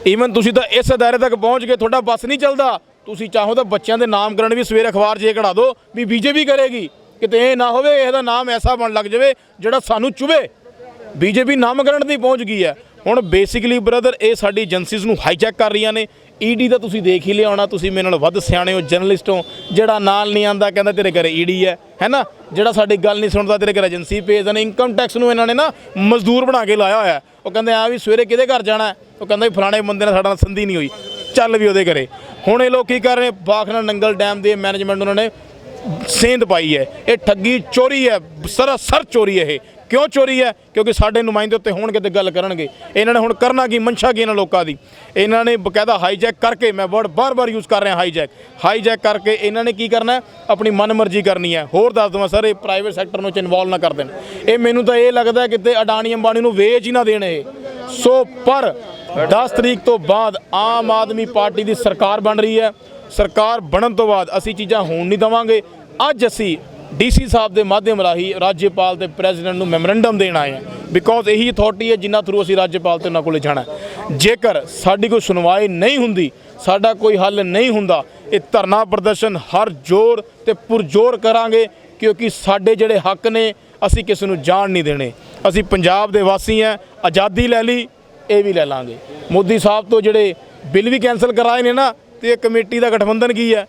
ਈਵਨ ਤੁਸੀਂ ਤਾਂ ਇਸ ਦਾਇਰੇ ਤੱਕ ਪਹੁੰਚ ਗਏ, ਤੁਹਾਡਾ ਬੱਸ ਨਹੀਂ ਚੱਲਦਾ। ਤੁਸੀਂ ਚਾਹੋ ਤਾਂ ਬੱਚਿਆਂ ਦੇ ਨਾਮਕਰਨ ਵੀ ਸਵੇਰੇ ਅਖਬਾਰ 'ਚ ਇਹ ਕਢਾ ਦਿਓ ਵੀ ਬੀਜੇਪੀ ਕਰੇਗੀ। ਕਿਤੇ ਇਹ ਨਾ ਹੋਵੇ, ਇਹਦਾ ਨਾਮ ਐਸਾ ਬਣ ਲੱਗ ਜਾਵੇ ਜਿਹੜਾ ਸਾਨੂੰ ਚੁਵੇ। ਬੀਜੇਪੀ ਨਾਮਕਰਨ ਦੀ ਪਹੁੰਚ ਗਈ ਹੈ। ਹੁਣ ਬੇਸਿਕਲੀ ਬ੍ਰਦਰ ਇਹ ਸਾਡੀ ਏਜੰਸੀਜ਼ ਨੂੰ ਹਾਈਜੈਕ ਕਰ ਰਹੀਆਂ ਨੇ। ਈਡੀ ਦਾ ਤੁਸੀਂ ਦੇਖ ਹੀ ਲਿਆਉਣਾ, ਤੁਸੀਂ ਮੇਰੇ ਨਾਲ ਵੱਧ ਸਿਆਣੇ ਹੋ ਜਰਨਲਿਸਟ ਹੋ। ਜਿਹੜਾ ਨਾਲ ਨਹੀਂ ਆਂਦਾ, ਕਹਿੰਦਾ ਤੇਰੇ ਘਰੇ ਈਡੀ ਹੈ ਹੈਨਾ ਜਿਹੜਾ ਸਾਡੀ ਗੱਲ ਨਹੀਂ ਸੁਣਦਾ, ਤੇਰੇ ਘਰੇ ਏਜੰਸੀ ਭੇਜ ਨੇ ਇਨਕਮ ਟੈਕਸ ਨੂੰ ਇਹਨਾਂ ਨੇ ਨਾ ਮਜ਼ਦੂਰ ਬਣਾ ਕੇ ਲਾਇਆ ਹੋਇਆ ਉਹ ਕਹਿੰਦੇ, ਆ ਵੀ ਸਵੇਰੇ ਕਿਹਦੇ ਘਰ ਜਾਣਾ ਉਹ ਕਹਿੰਦਾ ਵੀ ਫਲਾਣੇ ਬੰਦੇ ਨਾਲ ਸਾਡਾ ਨਾਲ ਸੰਧੀ ਨਹੀਂ ਹੋਈ। ਚੱਲ ਵੀ ਉਹਦੇ ਘਰੇ। ਹੁਣ ਇਹ ਲੋਕ ਕੀ ਕਰ ਰਹੇ ਬਾਖਨਾ ਨੰਗਲ ਡੈਮ ਦੇ ਮੈਨੇਜਮੈਂਟ ਉਹਨਾਂ ਨੇ ਸੇਂਧ ਪਾਈ ਹੈ, ਇਹ ਠੱਗੀ ਚੋਰੀ ਹੈ, ਸਰਾਸਰ ਚੋਰੀ ਹੈ ਇਹ। ਕਿਉਂ ਚੋਰੀ ਹੈ? ਕਿਉਂਕਿ ਸਾਡੇ ਨੁਮਾਇੰਦੇ ਉੱਤੇ ਹੋਣਗੇ ਤੇ ਗੱਲ ਕਰਨਗੇ। ਇਹਨਾਂ ਨੇ ਹੁਣ ਕਰਨਾ ਕੀ? ਮਨਸ਼ਾ ਕੀ ਇਹਨਾਂ ਲੋਕਾਂ ਦੀ? ਇਹਨਾਂ ਨੇ ਬਕਾਇਦਾ ਹਾਈਜੈਕ ਕਰਕੇ, ਮੈਂ ਵਰਡ ਬਾਰ-ਬਾਰ ਯੂਜ਼ ਕਰ ਰਿਹਾ ਹਾਈਜੈਕ ਹਾਈਜੈਕ ਕਰਕੇ ਇਹਨਾਂ ਨੇ ਕੀ ਕਰਨਾ ਹੈ? ਆਪਣੀ ਮਨਮਰਜ਼ੀ ਕਰਨੀ ਹੈ। ਹੋਰ ਦੱਸ ਦਵਾਂ ਸਰ, ਇਹ ਪ੍ਰਾਈਵੇਟ ਸੈਕਟਰ ਨੂੰ ਚ ਇਨਵੋਲਵ ਨਾ ਕਰ ਦੇਣ। ਇਹ ਮੈਨੂੰ ਤਾਂ ਇਹ ਲੱਗਦਾ ਕਿਤੇ ਅਡਾਨੀ ਅੰਬਾਨੀ ਨੂੰ ਵੇਚ ਹੀ ਨਾ ਦੇਣ ਇਹ। ਸੋ ਪਰ 10 ਤਰੀਕ ਤੋਂ ਬਾਅਦ ਆਮ ਆਦਮੀ ਪਾਰਟੀ ਦੀ ਸਰਕਾਰ ਬਣ ਰਹੀ ਹੈ। ਸਰਕਾਰ ਬਣਨ ਤੋਂ ਬਾਅਦ ਅਸੀਂ ਚੀਜ਼ਾਂ ਹੋਣ ਨਹੀਂ ਦਵਾਂਗੇ। ਅੱਜ ਅਸੀਂ ਡੀਸੀ ਸਾਹਿਬ ਦੇ ਮਾਧਿਅਮ ਰਾਹੀਂ ਰਾਜਪਾਲ ਤੇ ਪ੍ਰੈਜ਼ੀਡੈਂਟ ਨੂੰ ਮੈਮੋਰੈਂਡਮ ਦੇਣ ਆਏ ਹਾਂ। ਬਿਕੋਜ਼ ਇਹੀ ਅਥਾਰਟੀ ਹੈ ਜਿੰਨਾ ਥਰੂ ਅਸੀਂ ਰਾਜਪਾਲ ਤੇ ਉਹਨਾਂ ਕੋਲੇ ਜਾਣਾ ਜੇਕਰ ਸਾਡੀ ਕੋਈ ਸੁਣਵਾਈ ਨਹੀਂ ਹੁੰਦੀ, ਸਾਡਾ ਕੋਈ ਹੱਲ ਨਹੀਂ ਹੁੰਦਾ, ਇਹ ਧਰਨਾ ਪ੍ਰਦਰਸ਼ਨ ਹਰ ਜ਼ੋਰ ਤੇ ਪੁਰਜ਼ੋਰ ਕਰਾਂਗੇ ਕਿਉਂਕਿ ਸਾਡੇ ਜਿਹੜੇ ਹੱਕ ਨੇ, ਅਸੀਂ ਕਿਸੇ ਨੂੰ ਜਾਣ ਨਹੀਂ ਦੇਣੇ। ਅਸੀਂ ਪੰਜਾਬ ਦੇ ਵਾਸੀ ਹਾਂ, ਆਜ਼ਾਦੀ ਲੈ ਲਈ, ਇਹ ਵੀ ਲੈ ਲਾਂਗੇ। ਮੋਦੀ ਸਾਹਿਬ ਤੋਂ ਜਿਹੜੇ ਬਿੱਲ ਵੀ ਕੈਨਸਲ ਕਰਾਏ ਨੇ ਨਾ ਤੇ ਇਹ ਕਮੇਟੀ ਦਾ ਗਠਬੰਧਨ ਕੀ ਹੈ?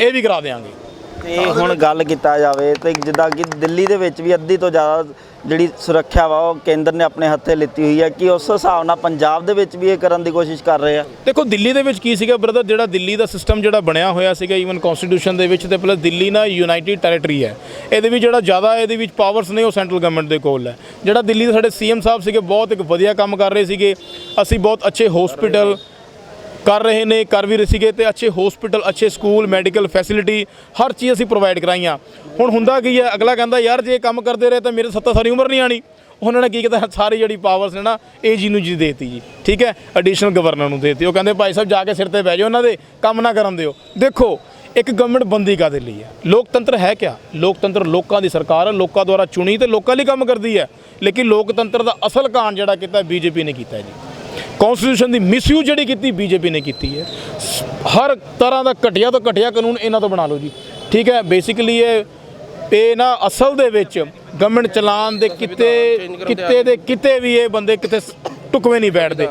ਇਹ ਵੀ ਕਰਾ ਦੇਵਾਂਗੇ ਤੇ ਹੁਣ ਗੱਲ ਕੀਤਾ ਜਾਵੇ ਤੇ ਜਿੱਦਾਂ ਕਿ ਦਿੱਲੀ ਦੇ ਵਿੱਚ ਵੀ ਅੱਧੀ ਤੋਂ ਜ਼ਿਆਦਾ ਜਿਹੜੀ ਸੁਰੱਖਿਆ ਵਾ ਉਹ ਕੇਂਦਰ ਨੇ ਆਪਣੇ ਹੱਥੇ ਲਿੱਤੀ ਹੋਈ ਹੈ ਕਿ ਉਸ ਹਿਸਾਬ ਨਾਲ ਪੰਜਾਬ ਦੇ ਵਿੱਚ ਵੀ ਇਹ ਕਰਨ ਦੀ ਕੋਸ਼ਿਸ਼ ਕਰ ਰਹੇ ਆ। ਦੇਖੋ ਦਿੱਲੀ ਦੇ ਵਿੱਚ ਕੀ ਸੀਗਾ ਬ੍ਰਦਰ ਜਿਹੜਾ ਦਿੱਲੀ ਦਾ ਸਿਸਟਮ ਜਿਹੜਾ ਬਣਿਆ ਹੋਇਆ ਸੀਗਾ ਈਵਨ ਕਨਸਟੀਟਿਊਸ਼ਨ ਦੇ ਵਿੱਚ ਤੇ ਪਲੱਸ ਦਿੱਲੀ ਨਾ ਯੂਨਾਈਟਿਡ ਟੈਰੀਟਰੀ ਹੈ। ਇਹਦੇ ਵਿੱਚ ਜਿਹੜਾ ਜ਼ਿਆਦਾ ਇਹਦੇ ਵਿੱਚ ਪਾਵਰਸ ਨੇ ਉਹ ਸੈਂਟਰਲ ਗਵਰਨਮੈਂਟ ਦੇ ਕੋਲ ਹੈ। ਜਿਹੜਾ ਦਿੱਲੀ ਦੇ ਸਾਡੇ ਸੀਐਮ ਸਾਹਿਬ ਸੀਗੇ ਬਹੁਤ ਇੱਕ ਵਧੀਆ ਕੰਮ ਕਰ ਰਹੇ ਸੀਗੇ। ਅਸੀਂ ਬਹੁਤ ਅੱਛੇ ਹਸਪੀਟਲ ਕਰ ਰਹੇ ਨੇ, ਕਰ ਵੀ ਰਹੇ ਸੀਗੇ ਤੇ ਅੱਛੇ ਹਸਪੀਟਲ ਅੱਛੇ ਸਕੂਲ ਮੈਡੀਕਲ ਫੈਸਿਲਿਟੀ ਹਰ ਚੀਜ਼ ਅਸੀਂ ਪ੍ਰੋਵਾਈਡ ਕਰਾਈਆਂ। ਹੁਣ ਹੁੰਦਾ ਕੀ ਹੈ, ਅਗਲਾ ਕਹਿੰਦਾ, ਯਾਰ, ਜੇ ਕੰਮ ਕਰਦੇ ਰਹੇ ਤਾਂ ਮੇਰੇ ਸੱਤਾ ਸਾਰੀ ਉਮਰ ਨਹੀਂ ਆਣੀ ਉਹਨਾਂ ਨੇ ਕੀ ਕੀਤਾ, ਸਾਰੀ ਜਿਹੜੀ ਪਾਵਰਸ ਨੇ ਨਾ, ਇਹ ਜੀ ਨੂੰ ਜੀ ਦੇਤੀ ਜੀ। ਠੀਕ ਹੈ? ਐਡੀਸ਼ਨਲ ਗਵਰਨਰ ਨੂੰ ਦੇਤੀ। ਉਹ ਕਹਿੰਦੇ, ਭਾਈ ਸਾਹਿਬ, ਜਾ ਕੇ ਸਿਰ ਤੇ ਬਹਿ ਜਾਓ ਉਹਨਾਂ ਦੇ, ਕੰਮ ਨਾ ਕਰਨ ਦਿਓ। ਦੇਖੋ, ਇੱਕ ਗਵਰਨਮੈਂਟ ਬੰਦੀ ਕਾਦੇ ਲਈ ਹੈ? ਲੋਕਤੰਤਰ ਹੈ ਕਿਆ? ਲੋਕਤੰਤਰ ਲੋਕਾਂ ਦੀ ਸਰਕਾਰ ਹੈ, ਲੋਕਾਂ ਦੁਆਰਾ ਚੁਣੀ ਤੇ ਲੋਕਾਂ ਲਈ ਕੰਮ ਕਰਦੀ ਹੈ। ਲੇਕਿਨ ਲੋਕਤੰਤਰ ਦਾ ਅਸਲ ਕਾਨ ਜਿਹੜਾ ਕੀਤਾ, ਬੀਜੇਪੀ ਨੇ ਕੀਤਾ ਜੀ। ਕਨਸਟੀਟਿਊਸ਼ਨ ਦੀ ਮਿਸਯੂਜ਼ ਜਿਹੜੀ ਕੀਤੀ ਬੀਜੇਪੀ ਨੇ ਕੀਤੀ ਹੈ। ਹਰ ਤਰ੍ਹਾਂ ਦਾ ਘਟੀਆ ਤੋਂ ਘਟੀਆ ਕਾਨੂੰਨ ਇਹਨਾਂ ਤੋਂ ਬਣਾ ਲਓ ਜੀ। ਠੀਕ ਹੈ ਬੇਸਿਕਲੀ ਇਹ ਇਹ ਨਾ ਅਸਲ ਦੇ ਵਿੱਚ ਗਵਰਨਮੈਂਟ ਚਲਾਨ ਦੇ ਕਿਤੇ ਕਿਤੇ ਦੇ ਕਿਤੇ ਵੀ ਇਹ ਬੰਦੇ ਕਿਤੇ ਟੁਕਵੇਂ ਨਹੀਂ ਬੈਠਦੇ।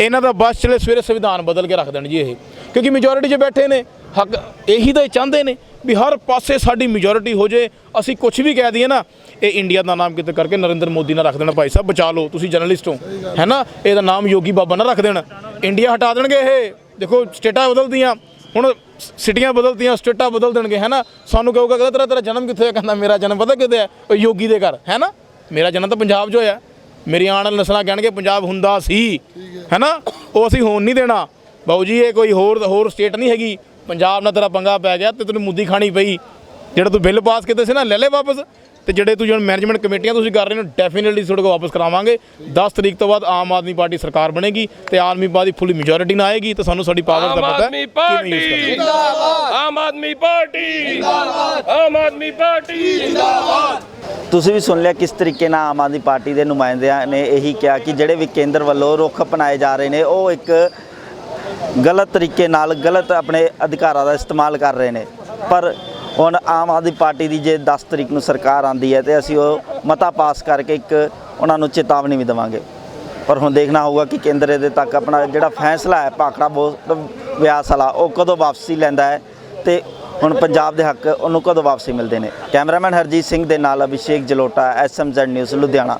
ਇਹਨਾਂ ਦਾ ਬਸ ਚਲੇ ਸਵੇਰੇ ਸੰਵਿਧਾਨ ਬਦਲ ਕੇ ਰੱਖ ਦੇਣ ਜੀ ਇਹ। ਕਿਉਂਕਿ ਮੈਜੋਰਿਟੀ 'ਚ ਬੈਠੇ ਨੇ। ਹੱਕ ਇਹੀ ਤਾਂ ਇਹ ਚਾਹੁੰਦੇ ਨੇ ਵੀ ਹਰ ਪਾਸੇ ਸਾਡੀ ਮੈਜੋਰਿਟੀ ਹੋ ਜੇ ਅਸੀਂ ਕੁਝ ਵੀ ਕਹਿ ਦਈਏ ਨਾ ਇਹ ਇੰਡੀਆ ਦਾ ਨਾਮ ਕਿਤੇ ਕਰਕੇ ਨਰਿੰਦਰ ਮੋਦੀ ਨਾਲ ਰੱਖ ਦੇਣਾ ਭਾਈ ਸਾਹਿਬ ਬਚਾ ਲਓ ਤੁਸੀਂ ਜਰਨਲਿਸਟ ਹੋ। ਹੈ ਨਾ? ਇਹਦਾ ਨਾਮ ਯੋਗੀ ਬਾਬਾ ਨਾ ਰੱਖ ਦੇਣ। ਇੰਡੀਆ ਹਟਾ ਦੇਣਗੇ ਇਹ। ਦੇਖੋ ਸਟੇਟਾਂ ਬਦਲਦੀਆਂ। ਹੁਣ ਸਿਟੀਆਂ ਬਦਲਦੀਆਂ ਸਟੇਟਾਂ ਬਦਲ ਦੇਣਗੇ ਹੈ ਨਾ? ਸਾਨੂੰ ਕਹੂਗਾ ਕਹਿੰਦਾ ਤੇਰਾ ਤੇਰਾ ਜਨਮ ਕਿੱਥੇ ਹੈ ਕਹਿੰਦਾ ਮੇਰਾ ਜਨਮ ਪਤਾ ਕਿੱਥੇ ਹੈ ਉਹ ਯੋਗੀ ਦੇ ਘਰ। ਹੈ ਨਾ? ਮੇਰਾ ਜਨਮ ਤਾਂ ਪੰਜਾਬ 'ਚ ਹੋਇਆ। ਮੇਰੀ ਆਉਣ ਵਾਲੀ ਨਸਲਾਂ ਕਹਿਣਗੇ ਪੰਜਾਬ ਹੁੰਦਾ ਸੀ। ਹੈ ਨਾ? ਉਹ ਅਸੀਂ ਹੋਣ ਨਹੀਂ ਦੇਣਾ। ਬਾਊ ਜੀ ਇਹ ਕੋਈ ਹੋਰ ਹੋਰ ਸਟੇਟ ਨਹੀਂ ਹੈਗੀ। ਪੰਜਾਬ ਨਾਲ ਤੇਰਾ ਪੰਗਾ ਪੈ ਗਿਆ ਤੇ ਤੈਨੂੰ ਮੁੱਦੀ ਖਾਣੀ ਪਈ। ਜਿਹੜਾ ਤੂੰ ਬਿੱਲ ਪਾਸ ਕੀਤੇ ਸੀ ਨਾ ਲੈ ਲੈ ਵਾਪਸ। ਤੇ ਜਿਹੜੇ ਤੂੰ ਜਿਹੜਾ ਮੈਨੇਜਮੈਂਟ ਕਮੇਟੀਆਂ ਤੁਸੀਂ ਕਰ ਰਹੇ ਹੋ ਡੈਫੀਨਿਟਲੀ ਤੁਹਾਡੇ ਕੋਲ ਵਾਪਸ ਕਰਾਵਾਂਗੇ। 10 ਤਰੀਕ ਤੋਂ ਬਾਅਦ ਆਮ ਆਦਮੀ ਪਾਰਟੀ ਸਰਕਾਰ ਬਣੇਗੀ ਤੇ ਆਮ ਆਦਮੀ ਪਾਰਟੀ ਫੁੱਲੀ ਮੈਜੋਰਿਟੀ ਨਾ ਆਏਗੀ ਤਾਂ ਸਾਨੂੰ ਸਾਡੀ ਪਾਵਰ ਦਾ ਪਤਾ ਹੈ ਆਮ ਆਦਮੀ ਪਾਰਟੀ ਜਿੰਦਾਬਾਦ। ਆਮ ਆਦਮੀ ਪਾਰਟੀ ਤੁਸੀਂ ਵੀ ਸੁਣ ਲਿਆ ਕਿਸ ਤਰੀਕੇ ਨਾਲ ਆਮ ਆਦਮੀ ਪਾਰਟੀ ਦੇ ਨੁਮਾਇੰਦਿਆਂ ਨੇ ਇਹੀ ਕਿਹਾ ਕਿ ਜਿਹੜੇ ਵੀ ਕੇਂਦਰ ਵੱਲੋਂ ਰੁੱਖ ਅਪਣਾਏ ਜਾ ਰਹੇ ਨੇ ਉਹ ਇੱਕ ਗਲਤ ਤਰੀਕੇ ਨਾਲ ਗਲਤ ਆਪਣੇ ਅਧਿਕਾਰਾਂ ਦਾ ਇਸਤੇਮਾਲ ਕਰ ਰਹੇ ਨੇ। ਪਰ ਹੁਣ ਆਮ ਆਦਮੀ ਪਾਰਟੀ ਦੀ ਜੇ 10 ਤਰੀਕ ਨੂੰ ਸਰਕਾਰ ਆਂਦੀ ਹੈ ਤੇ ਅਸੀਂ ਉਹ ਮਤਾ ਪਾਸ ਕਰਕੇ ਇੱਕ ਉਹਨਾਂ ਨੂੰ ਚੇਤਾਵਨੀ ਵੀ ਦੇਵਾਂਗੇ। ਪਰ ਹੁਣ ਦੇਖਣਾ ਹੋਊਗਾ ਕਿ ਕੇਂਦਰ ਇਹਦੇ ਤੱਕ ਆਪਣਾ ਜਿਹੜਾ ਫੈਸਲਾ ਹੈ, ਭਾਖੜਾ ਬੋਸ ਵਿਆਸ ਵਾਲਾ, ਉਹ ਕਦੋਂ ਵਾਪਸੀ ਲੈਂਦਾ ਹੈ ਤੇ ਹੁਣ ਪੰਜਾਬ ਦੇ ਹੱਕ ਉਹਨੂੰ ਕਦੋਂ ਵਾਪਸੀ ਮਿਲਦੇ ਨੇ? ਕੈਮਰਾਮੈਨ ਹਰਜੀਤ ਸਿੰਘ ਦੇ ਨਾਲ ਅਭਿਸ਼ੇਕ ਜਲੋਟਾ, ਐਸਐਮਜ਼ੈਡ ਨਿਊਜ਼, ਲੁਧਿਆਣਾ।